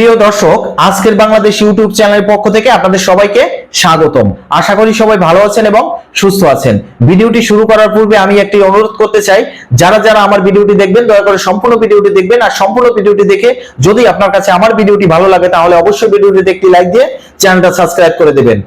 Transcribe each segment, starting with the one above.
প্রিয় দর্শক, আজকের বাংলাদেশ ইউটিউব চ্যানেলের পক্ষ থেকে আপনাদের সবাইকে স্বাগতম। আশা করি সবাই ভালো আছেন এবং সুস্থ আছেন। ভিডিওটি শুরু করার পূর্বে আমি একটি অনুরোধ করতে চাই, যারা যারা আমার ভিডিওটি দেখবেন, দয়া করে সম্পূর্ণ ভিডিওটি দেখবেন আর সম্পূর্ণ ভিডিওটি দেখে যদি আপনার কাছে আমার ভিডিওটি ভালো লাগে, তাহলে অবশ্যই ভিডিওটিতে একটি লাইক দিয়ে চ্যানেলটা সাবস্ক্রাইব করে দেবেন।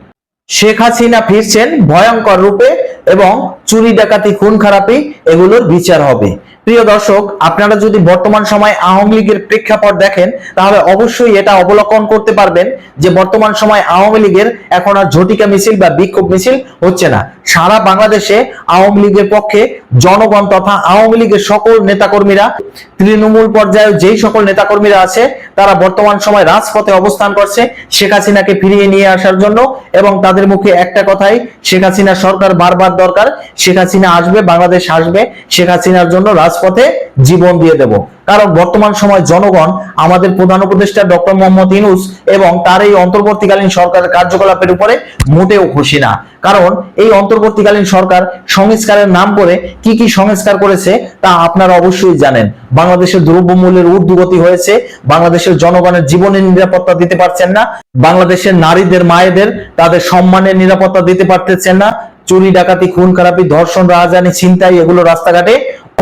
শেখ হাসিনা ফিরছেন ভয়ঙ্কর রূপে এবং চুরি ডাকাতি, খুন খারাপি, এগুলোর বিচার হবে। প্রিয় দর্শক, আপনারা যদি বর্তমান সময় আওয়ামী লীগের প্রেক্ষাপট দেখেন, তাহলে অবশ্যই এটা অবলোকন করতে পারবেন যে বর্তমান সময় আওয়ামী লীগের এখন আর ঝটিকা মিছিল বা বিক্ষোভ মিছিল হচ্ছে না। সারা বাংলাদেশে আওয়ামী লীগের পক্ষে জনগণ তথা আওয়ামী লীগের সকল নেতাকর্মীরা, তৃণমূল পর্যায়ে যেই সকল নেতাকর্মীরা আছে, তারা বর্তমান সময় রাজপথে অবস্থান করছে শেখ হাসিনাকে ফিরিয়ে নিয়ে আসার জন্য এবং তাদের মুখে একটা কথাই, শেখ হাসিনা সরকার বারবার দরকার, শেখ হাসিনা আসবে, বাংলাদেশ আসবে, শেখ হাসিনার জন্য রাজপথে জীবন দিয়ে দেব। কারণ বর্তমান সময় জনগণ, আমাদের প্রধান উপদেষ্টা ডক্টর মোহাম্মদ ইনুস এবং তার এই অন্তর্বর্তীকালীন সরকারের কার্যকলাপের উপরে মোটেও খুশি না। কারণ এই অন্তর্বর্তীকালীন সরকার সংস্কারের নাম করে কি কি সংস্কার করেছে তা আপনারা অবশ্যই জানেন। বাংলাদেশের দ্রব্যমূল্যের ঊর্ধ্বগতি হয়েছে, বাংলাদেশের জনগণের জীবনের নিরাপত্তা দিতে পারছেন না, বাংলাদেশের নারীদের, মায়েদের তাদের সম্মানের নিরাপত্তা দিতে পারতেছেন না, চুরি, ডাকাতি, খুন, খারাপি, ধর্ষণ রাজধানী ছিনতাই এগুলো রাস্তাঘাটে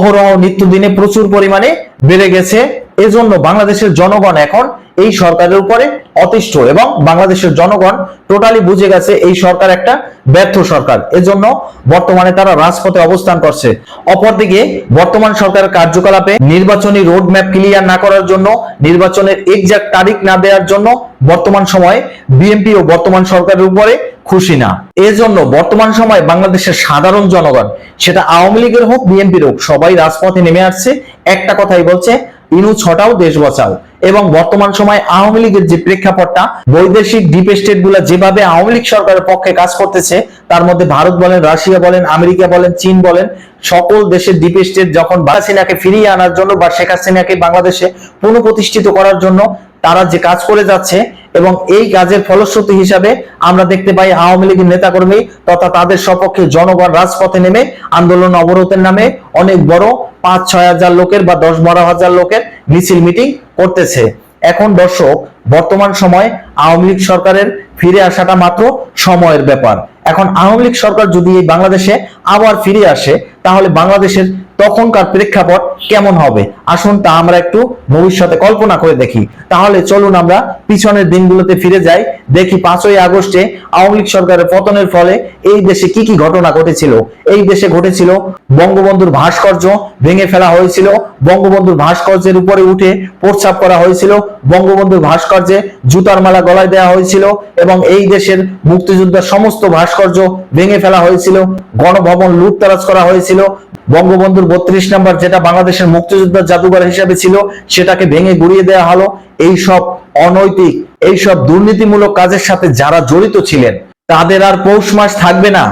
অহরহ নিত্যদিনে প্রচুর পরিমাণে বেড়ে গেছে। এজন্য বাংলাদেশের জনগণ এখন এই সরকারের উপরে অতিষ্ঠ এবং বাংলাদেশের জনগণ টোটালি বুঝে গেছে এই সরকার একটা ব্যর্থ সরকার। এজন্য বর্তমানে তারা রাজপথে অবস্থান করছে। অপরদিকে বর্তমান সরকারের কার্যকলাপে নির্বাচনী রোড ম্যাপ ক্লিয়ার না করার জন্য, নির্বাচনের এক্সাক্ট তারিখ না দেওয়ার জন্য বর্তমান সময়ে বিএনপি ও বর্তমান সরকারের উপরে খুশি না। এজন্য বর্তমান সময় বাংলাদেশের সাধারণ জনগণ, সেটা আওয়ামী লীগের হোক, বিএনপির হোক, সবাই রাজপথে নেমে আসছে। একটা কথাই বলছে, ইনু ছটাও দেশ বাঁচাও। এবং বর্তমান সময় আওয়ামী লীগের যে প্রেক্ষাপটটা, বৈদেশিক ডিপ স্টেটগুলা যেভাবে আওয়ামী লীগ সরকারের পক্ষে কাজ করতেছে, তার মধ্যে ভারত বলেন, রাশিয়া বলেন, আমেরিকা বলেন, চীন বলেন, সকল দেশের ডিপ স্টেট যখন হাসিনাকে ফিরিয়ে আনার জন্য বা শেখ হাসিনাকে বাংলাদেশে পুনঃপ্রতিষ্ঠিত করার জন্য তারা যে কাজ করে যাচ্ছে এবং এই কাজের ফলশ্রুতি হিসাবে আমরা দেখতে পাই আওয়ামী লীগের নেতাকর্মী তথা তাদের সপক্ষে জনগণ রাজপথে নেমে আন্দোলন অবরোধের নামে অনেক বড় পাঁচ, ছয় হাজার লোকের বা দশ, বারো হাজার লোকের মিছিল মিটিং করতেছে। এখন দর্শক, বর্তমান সময় আওয়ামী লীগ সরকারের ফিরে আসাটা মাত্র সময়ের ব্যাপার। এখন আওয়ামী লীগ সরকার যদি এই বাংলাদেশে আবার ফিরে আসে, তাহলে বাংলাদেশের তখনকার প্রেক্ষাপট কেমন হবে? আসুন তা আমরা একটু ভবিষ্যতে কল্পনা করে দেখি। তাহলে চলুন আমরা পিছনের দিনগুলোতে ফিরে যাই। দেখি পাঁচই আগস্টে আওয়ামী লীগ সরকারের পতনের ফলে এই দেশে কি কি ঘটনা ঘটেছিল? এই দেশে ঘটেছিল বঙ্গবন্ধুর ভাস্কর্য ভেঙে ফেলা হয়েছিল। বঙ্গবন্ধুর ভাস্কর্যের উপরে উঠে প্রস্রাব করা হয়েছিল। বঙ্গবন্ধুর ভাস্কর্যে জুতার মালা গলায় দেওয়া হয়েছিল এবং এই দেশের মুক্তিযোদ্ধার সমস্ত ভাস্কর্য ভেঙে ফেলা হয়েছিল। গণভবন লুটতারাজ করা হয়েছিল। বঙ্গবন্ধুর বত্রিশ নম্বর যেটা বাংলাদেশের মুক্তিযোদ্ধার জাদুঘর হিসেবে ছিল, সেটাকে ভেঙে গুড়িয়ে দেওয়া হলো। এই সব অনৈতিক এই সব দুর্নীতিমূলক কাজের সাথে যারা জড়িত ছিলেন, তাদের আর পৌষ মাস থাকবে না।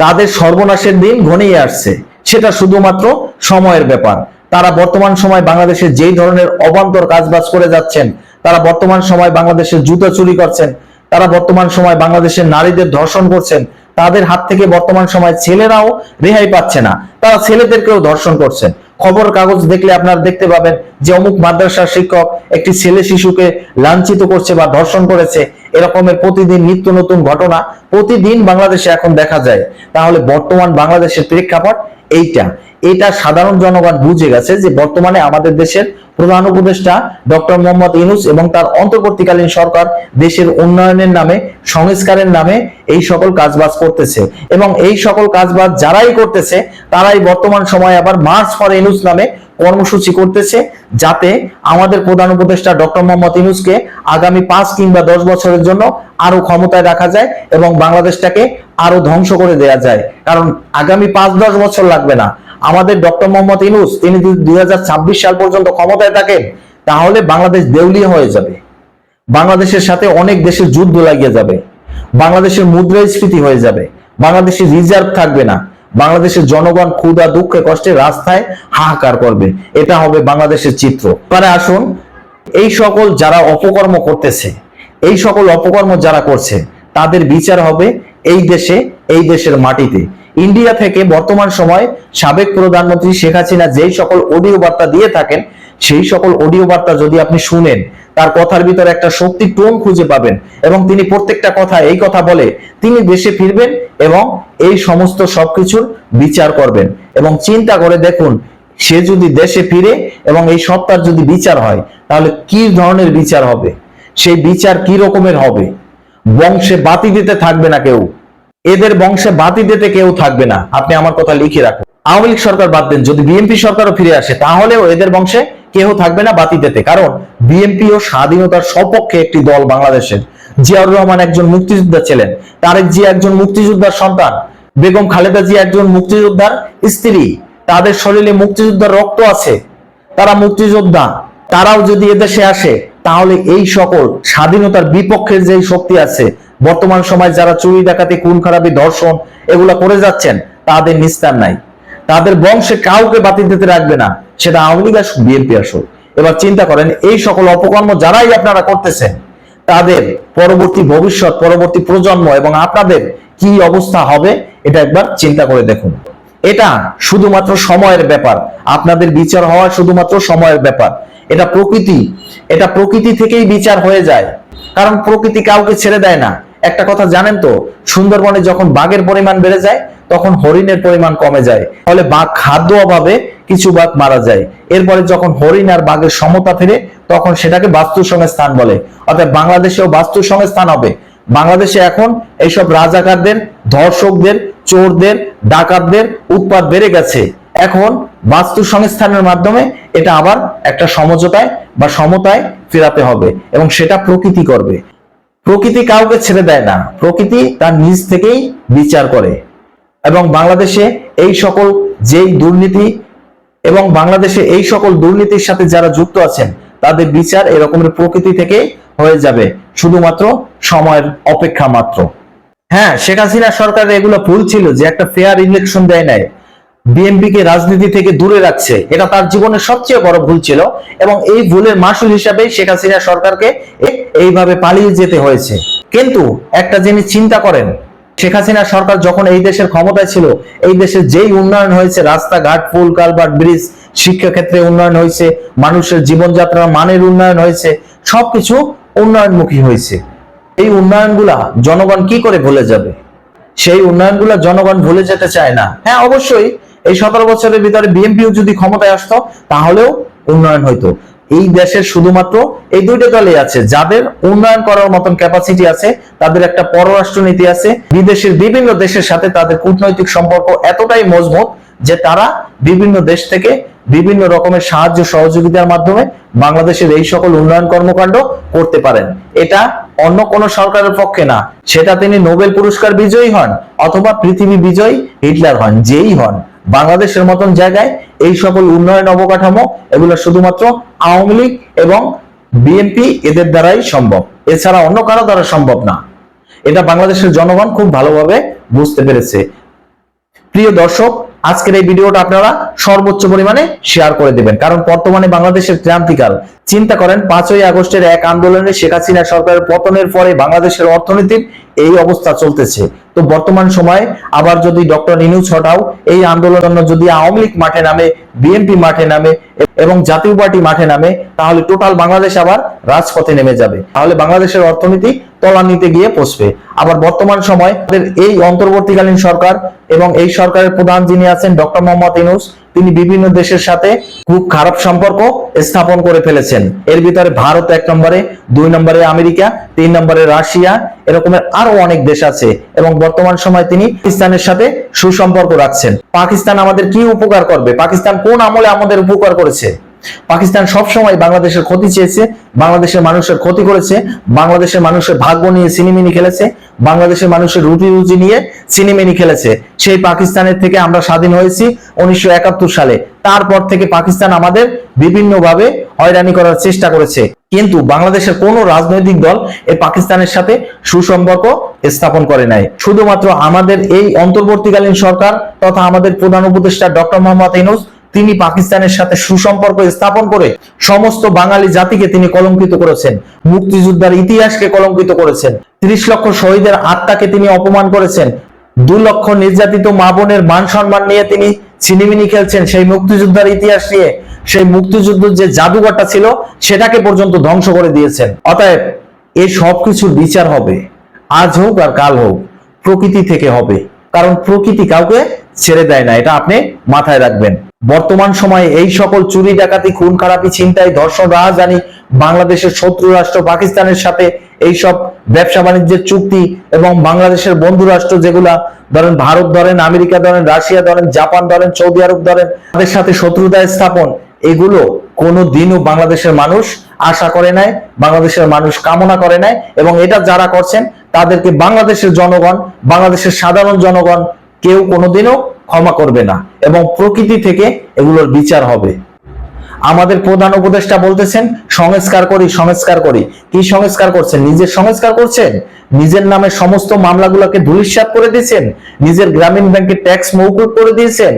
তাদের সর্বনাশের দিন ঘনিয়ে আসছে। সেটা শুধুমাত্র সময়ের ব্যাপার। তারা বর্তমান সময় বাংলাদেশে যেই ধরনের অবান্তর কাজবাজ করে যাচ্ছেন, তারা বর্তমান সময় বাংলাদেশের জুতো চুরি করছেন, তারা বর্তমান সময় বাংলাদেশের নারীদের ধর্ষণ করছেন তাদের হাত থেকে বর্তমান সময় ছেলেরাও রেহাই পাচ্ছে না। তারা ছেলেদেরকেও ধর্ষণ করছেন খবর কাগজ দেখলে আপনারা দেখতে পাবেন যে অমুক মাদ্রাসার শিক্ষক একটি ছেলে শিশুকে লাঞ্ছিত করছে বা ধর্ষণ করেছে। এরকমের প্রতিদিন নিত্য নতুন ঘটনা প্রতিদিন বাংলাদেশে এখন দেখা যায়। তাহলে বর্তমান বাংলাদেশের প্রেক্ষাপট এইটা। এটা সাধারণ জনগণ বুঝে গেছে যে বর্তমানে আমাদের দেশের প্রধান উপদেষ্টা ডক্টর মোহাম্মদ ইউনুস এবং তার অন্তর্বর্তীকালীন সরকার দেশের উন্নয়নের নামে, সংস্কারের নামে এই সকল কাজবাজ করতেছে। এবং এই সকল কাজবাজ যারাই করতেছে, তারাই বর্তমান সময়ে আবার মার্চ ফর ইউনুস নামে কর্মসূচি করতেছে, যাতে আমাদের প্রধান উপদেষ্টা ডক্টর মোহাম্মদ ইউনুসকে আগামী পাঁচ কিংবা দশ বছরের জন্য আরও ক্ষমতায় রাখা যায় এবং বাংলাদেশটাকে আরও ধ্বংস করে দেয়া যায়। কারণ আগামী পাঁচ দশ বছর লাগবে না। আমাদের ডক্টর মোহাম্মদ ইনুস তিনি যদি দুই হাজার ছাব্বিশ সাল পর্যন্ত ক্ষমতায় থাকেন, তাহলে বাংলাদেশ দেউলিয়া হয়ে যাবে। বাংলাদেশের সাথে অনেক দেশের যুদ্ধ লাগিয়ে যাবে। বাংলাদেশের মুদ্রাস্ফীতি হয়ে যাবে। বাংলাদেশের রিজার্ভ থাকবে না। বাংলাদেশের জনগণ ক্ষুধা, দুঃখে, কষ্টে রাস্তায় হাহাকার করবে। এটা হবে বাংলাদেশের চিত্র। এবারে আসুন, এই সকল যারা অপকর্ম করতেছে, এই সকল অপকর্ম যারা করছে, তাদের বিচার হবে এই দেশে, এই দেশের মাটিতে। ইন্ডিয়া থেকে বর্তমান সময় সাবেক প্রধানমন্ত্রী শেখ হাসিনা যেই সকল অডিও বার্তা দিয়ে থাকেন, সেই সকল অডিও বার্তা যদি আপনি শুনেন, তার কথার ভিতরে একটা শক্তি টোন খুঁজে পাবেন এবং তিনি প্রত্যেকটা কথা এই কথা বলে তিনি দেশে ফিরবেন এবং এই সমস্ত সবকিছুর বিচার করবেন। এবং চিন্তা করে দেখুন, সে যদি দেশে ফিরে এবং এই সত্তার যদি বিচার হয়, তাহলে কি ধরনের বিচার হবে? সেই বিচার কি রকমের হবে? বংশে বাতি দিতে থাকবে না কেউ। এদের বংশে বাতি দিতে কেউ থাকবে না। আপনি আমার কথা লিখে রাখুন। আওয়ামী লীগ সরকার বাদ দেন। যদি বিএনপি সরকারও ফিরে আসে, তাহলেও এদের বংশে কেউ থাকবে না বাতি দিতে। কারণ বিএনপি ও স্বাধীনতার সপক্ষে একটি দল বাংলাদেশের। জিয়াউর রহমান একজন মুক্তিযোদ্ধা ছিলেন। তারেক জিয়া একজন মুক্তিযোদ্ধার সন্তান। বেগম খালেদা জিয়া একজন মুক্তিযোদ্ধার স্ত্রী। তাদের শরীরে মুক্তিযোদ্ধার রক্ত আছে। তারা মুক্তিযোদ্ধা। তারাও যদি এদেশে আসে তাহলে এই সকল স্বাধীনতার বিপক্ষের যে শক্তি আছে, বর্তমান সময় যারা চুরি ডাকাতি, খুন খারাপি, ধর্ষণ এগুলা করে যাচ্ছেন, তাদের নিস্তার নাই। তাদের বংশে কাউকে বাতিল দিতে রাখবে না, সেটা আওয়ামী লীগ আসুক বিএনপি আসুক এবার চিন্তা করেন, এই সকল অপকর্ম যারাই আপনারা করতেছেন, তাদের পরবর্তী ভবিষ্যৎ, পরবর্তী প্রজন্ম এবং আপনাদের কি অবস্থা হবে, এটা একবার চিন্তা করে দেখুন। এটা শুধুমাত্র সময়ের ব্যাপার। আপনাদের বিচার হওয়া শুধুমাত্র সময়ের ব্যাপার। এটা প্রকৃতি। এটা প্রকৃতি থেকেই বিচার হয়ে যায়। কারণ প্রকৃতি কাউকে ছেড়ে দেয় না। একটা কথা জানেন তো, সুন্দরবনে যখন বাঘের পরিমাণ বেড়ে যায়, তখন হরিণের পরিমাণ কমে যায়। ফলে বাঘ খাদ্য অভাবে কিছু বাঘ মারা যায়। এরপরে যখন হরিণ আর বাঘের সমতা ফিরে, তখন সেটাকে বাস্তু সংস্থান বলে। অর্থাৎ বাংলাদেশেও বাস্তু সংস্থান হবে। বাংলাদেশে এখন এইসব রাজাকারদের, ধর্ষকদের, চোরদের, ডাকাতদের উৎপাদ বেড়ে গেছে। এখন বাস্তু সংস্থানের মাধ্যমে এটা আবার একটা সমঝোতায় বা সমতায় ফেরাতে হবে এবং সেটা প্রকৃতি করবে। প্রকৃতি কাউকে ছেড়ে দেয় না। প্রকৃতি তার নিজ থেকেই বিচার করে। এবং বাংলাদেশে এই সকল যেই দুর্নীতি এবং বাংলাদেশে এই সকল দুর্নীতির সাথে যারা যুক্ত আছেন, তাদের বিচার এরকমের প্রকৃতি থেকে হয়ে যাবে। শুধুমাত্র সময়ের অপেক্ষা মাত্র। হ্যাঁ শেখ হাসিনা সরকারের এগুলো ভুল ছিল যে একটা ফেয়ার ইলেকশন দেয় নাই। বিএনপি কে রাজনীতি থেকে দূরে রাখছে। এটা তার জীবনের সবচেয়ে বড় ভুল ছিল এবং এই ভুলের মাসুল হিসাবে শেখ হাসিনা সরকারকে এইভাবে পালিয়ে যেতে হয়েছে। কিন্তু একটা জিনিস চিন্তা করেন, শেখ হাসিনা সরকার যখন এই দেশের ক্ষমতায় ছিল, এই দেশের যেই উন্নয়ন হয়েছে, রাস্তাঘাট, পুল, কালভার্ট, ব্রিজ শিক্ষা ক্ষেত্রে উন্নয়ন হয়েছে, মানুষের জীবনযাত্রার মানের উন্নয়ন হয়েছে, সবকিছু উন্নয়নমুখী হয়েছে। এই উন্নয়নগুলা জনগণ কি করে ভুলে যাবে? সেই উন্নয়নগুলো জনগণ ভুলে যেতে চায় না। হ্যাঁ অবশ্যই এই সতেরো বছরের ভিতরে বিএনপিও যদি ক্ষমতায় আসতো, তাহলেও উন্নয়ন হইতো। এই দেশের শুধুমাত্র এই দুইটা দলই আছে, যাদের উন্নয়ন করার মতন ক্যাপাসিটি আছে, তাদের একটা পররাষ্ট্র নীতি আছে, বিদেশের বিভিন্ন দেশের সাথে তাদের কূটনৈতিক সম্পর্ক এতটাই মজবুত যে তারা বিভিন্ন দেশ থেকে বিভিন্ন রকমের সাহায্য সহযোগিতার মাধ্যমে বাংলাদেশের এই সকল উন্নয়ন কর্মকাণ্ড করতে পারেন। এটা অন্য কোন সরকারের পক্ষে না। সেটা তিনি নোবেল পুরস্কার বিজয়ী হন, অথবা পৃথিবী বিজয়ী হিটলার হন, যেই হন। বাংলাদেশের মতন জায়গায় এই সকল উন্নয়ন অবকাঠামো এগুলো শুধুমাত্র আওয়ামী লীগ এবং বিএনপি এদের দ্বারাই সম্ভব। এছাড়া অন্য কারও দ্বারা সম্ভব না। এটা বাংলাদেশের জনগণ খুব ভালোভাবে বুঝতে পেরেছে। প্রিয় দর্শক, আজকের এই ভিডিওটা আপনারা সর্বোচ্চ পরিমাণে শেয়ার করে দিবেন। কারণ বর্তমানে বাংলাদেশের ক্রান্তিকাল। চিন্তা করেন, পাঁচই আগস্টের এক আন্দোলনে শেখ হাসিনা সরকারের পতনের পরে বাংলাদেশের অর্থনীতির এই অবস্থা চলতেছে। তো বর্তমান সময়ে আবার যদি ডক্টর ইনু ছটাও এই আন্দোলন যদি আওয়ামী লীগ মাঠে নামে, বিএনপি মাঠে নামে, এবং জাতীয় পার্টি মাঠে নামে, তাহলে টোটাল বাংলাদেশ আবার রাজপথে নেমে যাবে। তাহলে বাংলাদেশের অর্থনীতি তলানিতে গিয়ে পৌঁছবে। আবার বর্তমান সময় এই অন্তর্বর্তীকালীন সরকার এবং এই সরকারের প্রধান যিনি আছেন ডক্টর মোহাম্মদ ইনুস তিনি বিভিন্ন দেশের সাথে খুব খারাপ সম্পর্ক স্থাপন করে ফেলেছেন। এর ভিতরে ভারত এক নম্বরে, দুই নম্বরে আমেরিকা, তিন নম্বরে রাশিয়া, এরকমের আরও অনেক দেশ আছে এবং বর্তমান সময় তিনি পাকিস্তানের সাথে সুসম্পর্ক রাখছেন। পাকিস্তান আমাদের কি উপকার করবে? পাকিস্তান কোন আমলে আমাদের উপকার করেছে? পাকিস্তান সব সময় বাংলাদেশের ক্ষতি চেয়েছে, বাংলাদেশের মানুষের ক্ষতি করেছে, বাংলাদেশের মানুষের ভাগ্য নিয়ে সিনেমিনি খেলেছে, বাংলাদেশের মানুষের রুটি রুজি নিয়ে সিনেমিনি খেলেছে। সেই পাকিস্তানের থেকে আমরা স্বাধীন হয়েছি উনিশশো একাত্তর সালে। তারপর থেকে পাকিস্তান আমাদের বিভিন্নভাবে হয়রানি করার চেষ্টা করেছে। কিন্তু বাংলাদেশের কোন রাজনৈতিক দল এই পাকিস্তানের সাথে সুসম্পর্ক স্থাপন করে নাই। শুধুমাত্র আমাদের এই অন্তর্বর্তীকালীন সরকার তথা আমাদের প্রধান উপদেষ্টা ডক্টর মোহাম্মদ ইনুস তিনি পাকিস্তানের সাথে সুসম্পর্ক স্থাপন করে সমস্ত বাঙালি জাতিকে তিনি কলঙ্কিত করেছেন। মুক্তিযোদ্ধার ইতিহাসকে কলঙ্কিত করেছেন। ত্রিশ লক্ষ শহীদের আত্মাকে তিনি অপমান করেছেন। দু লক্ষ নির্যাতিত মা বোনের মান সম্মান নিয়ে তিনি চিনিমিনি খেলছেন। সেই মুক্তিযোদ্ধার ইতিহাস নিয়ে সেই মুক্তিযুদ্ধের যে জাদুঘরটা ছিল, সেটাকে পর্যন্ত ধ্বংস করে দিয়েছেন। অতএব এই সব কিছুর বিচার হবে। আজ হোক আর কাল হোক, প্রকৃতি থেকে হবে। কারণ প্রকৃতি কাউকে ছেড়ে দেয় না। এটা আপনি মাথায় রাখবেন। বর্তমান সময়ে এই সকল চুরি, ডাকাতি খুন খারাপি ছিনতাই, ধর্ষণ, রাহাজানি, বাংলাদেশের শত্রু রাষ্ট্র পাকিস্তানের সাথে এই সব ব্যবসা বাণিজ্যের চুক্তি এবং বাংলাদেশের বন্ধু রাষ্ট্র যেগুলা, ধরেন ভারত ধরেন, আমেরিকা ধরেন, রাশিয়া ধরেন, জাপান ধরেন, সৌদি আরব ধরেন, তাদের সাথে শত্রুতা স্থাপন, এগুলো কোনো দিনও বাংলাদেশের মানুষ আশা করে নাই, বাংলাদেশের মানুষ কামনা করে নাই এবং এটা যারা করছেন, তাদেরকে বাংলাদেশের জনগণ, বাংলাদেশের সাধারণ জনগণ কেউ কোনোদিনও ক্ষমা করবে না এবং প্রকৃতি থেকে এগুলোর বিচার হবে। আমাদের প্রধান উপদেষ্টা বলতেছেন, সংস্কার করি সংস্কার করি। কি সংস্কার করছেন? নিজের সংস্কার করছেন? নিজের নামে সমস্ত মামলাগুলোকে ধূলিসাৎ করে দিয়েছেন? নিজের গ্রামীণ ব্যাংকে ট্যাক্স মৌকুব করে দিয়েছেন?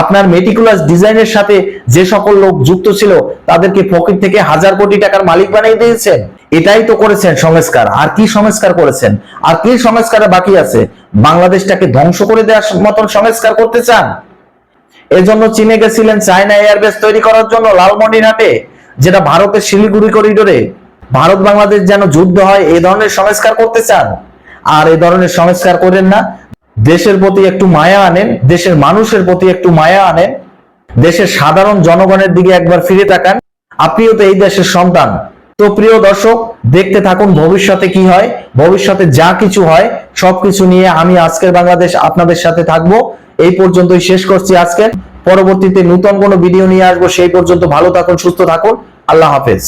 আপনার মেটিকুলাস ডিজাইনের সাথে যে সকল লোক যুক্ত ছিল, তাদেরকে পকেট থেকে হাজার কোটি টাকার মালিক বানিয়ে দিয়েছেন? এটাই তো করেছেন সংস্কার। আর কি সংস্কার করেছেন? আর কি সংস্কার বাকি আছে? বাংলাদেশটাকে ধ্বংস করে দেওয়ার মতন সংস্কার করতে চান? এজন্য চীনে গেছিলেন চায়না এয়ারবেস তৈরি করার জন্য লালমনিরহাটে, যেটা ভারতের শিলিগুড়ি করিডোরে। ভারত বাংলাদেশ যেন যুদ্ধ হয় এই ধরনের সংস্কার করতে চান? আর এই ধরনের সংস্কার করেন না, দেশের প্রতি একটু মায়া আনেন, দেশের মানুষের প্রতি একটু মায়া আনেন, দেশের সাধারণ জনগণের দিকে একবার ফিরে তাকান। আপনিও তো এই দেশের সন্তান। তো প্রিয় দর্শক, দেখতে থাকুন ভবিষ্যতে কি হয়, ভবিষ্যতে যা কিছু হয়, সবকিছু নিয়ে আমি আজকের বাংলাদেশ আপনাদের সাথে থাকব। এই পর্যন্তই শেষ করছি আজকে পরবর্তীতে নতুন কোনো ভিডিও নিয়ে আসব, সেই পর্যন্ত ভালো থাকুন, সুস্থ থাকুন। আল্লাহ হাফেজ।